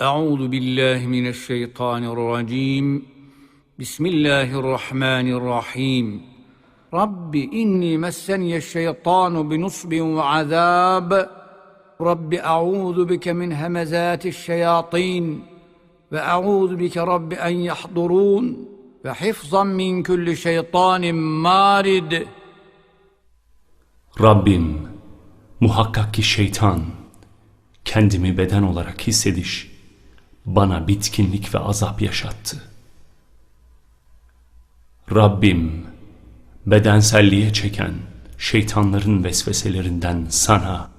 Euzu billahi mineşşeytanirracim. Bismillahirrahmanirrahim. Rabbi inni messeniye şeytanu binusbin ve azab. Rabbi euzu bike min hemezati şeyatin ve euzu bike Rabbi en yahdurun ve hifzan min kulli şeytanin marid. Rabbim muhakkak ki şeytan kendimi beden olarak hissediş bana bitkinlik ve azap yaşattı. Rabbim, bedenselliğe çeken şeytanların vesveselerinden sana,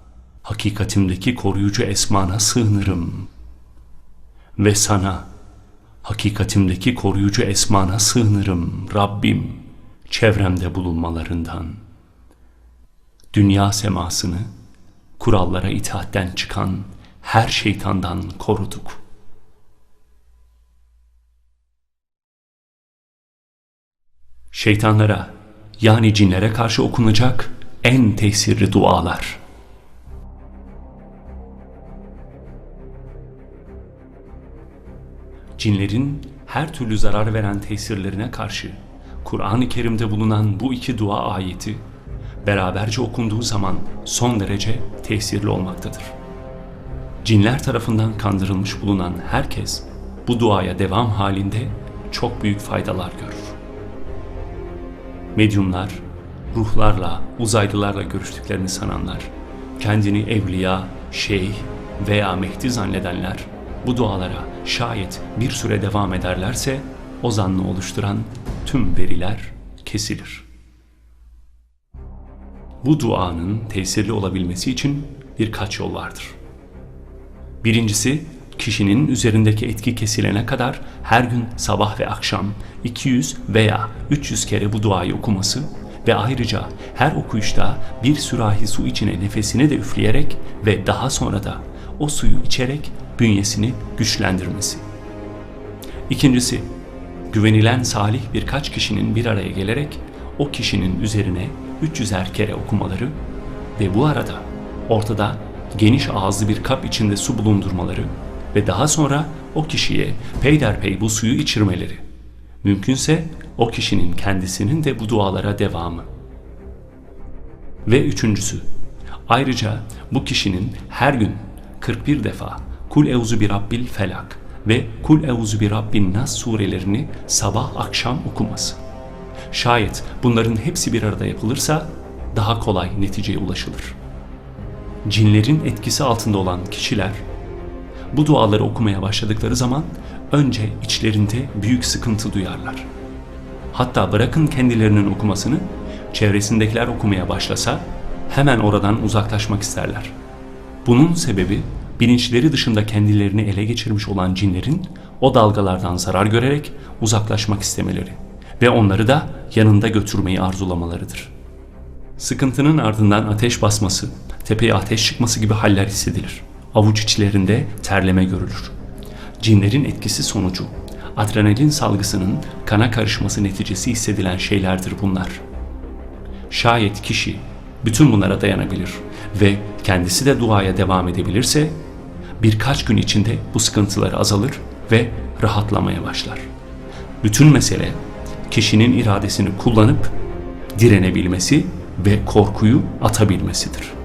hakikatimdeki koruyucu esmana sığınırım. Ve sana, hakikatimdeki koruyucu esmana sığınırım Rabbim, çevremde bulunmalarından.'' dünya semasını kurallara itaatten çıkan her şeytandan koruduk. Şeytanlara yani cinlere karşı okunacak en tesirli dualar. Cinlerin her türlü zarar veren tesirlerine karşı Kur'an-ı Kerim'de bulunan bu iki dua ayeti beraberce okunduğu zaman son derece tesirli olmaktadır. Cinler tarafından kandırılmış bulunan herkes bu duaya devam halinde çok büyük faydalar görür. Medyumlar, ruhlarla, uzaylılarla görüştüklerini sananlar, kendini evliya, şeyh veya Mehdi zannedenler bu dualara şayet bir süre devam ederlerse o zannı oluşturan tüm veriler kesilir.'' Bu duanın tesirli olabilmesi için birkaç yol vardır. Birincisi, kişinin üzerindeki etki kesilene kadar her gün sabah ve akşam 200 veya 300 kere bu duayı okuması ve ayrıca her okuyuşta bir sürahi su içine nefesini de üfleyerek ve daha sonra da o suyu içerek bünyesini güçlendirmesi. İkincisi, güvenilen salih birkaç kişinin bir araya gelerek o kişinin üzerine 300'er kere okumaları ve bu arada ortada geniş ağızlı bir kap içinde su bulundurmaları ve daha sonra o kişiye peyderpey bu suyu içirmeleri. Mümkünse o kişinin kendisinin de bu dualara devamı. Ve üçüncüsü, ayrıca bu kişinin her gün 41 defa Kul Euzu bir Rabbil Felak ve Kul Euzu bir Rabbin Nas surelerini sabah akşam okuması. Şayet bunların hepsi bir arada yapılırsa daha kolay neticeye ulaşılır. Cinlerin etkisi altında olan kişiler bu duaları okumaya başladıkları zaman önce içlerinde büyük sıkıntı duyarlar. Hatta bırakın kendilerinin okumasını, çevresindekiler okumaya başlasa hemen oradan uzaklaşmak isterler. Bunun sebebi bilinçleri dışında kendilerini ele geçirmiş olan cinlerin o dalgalardan zarar görerek uzaklaşmak istemeleri ve onları da yanında götürmeyi arzulamalarıdır. Sıkıntının ardından ateş basması, tepeye ateş çıkması gibi haller hissedilir. Avuç içlerinde terleme görülür. Cinlerin etkisi sonucu adrenalin salgısının kana karışması neticesi hissedilen şeylerdir bunlar. Şayet kişi bütün bunlara dayanabilir ve kendisi de duaya devam edebilirse birkaç gün içinde bu sıkıntılar azalır ve rahatlamaya başlar. Bütün mesele kişinin iradesini kullanıp direnebilmesi ve korkuyu atabilmesidir.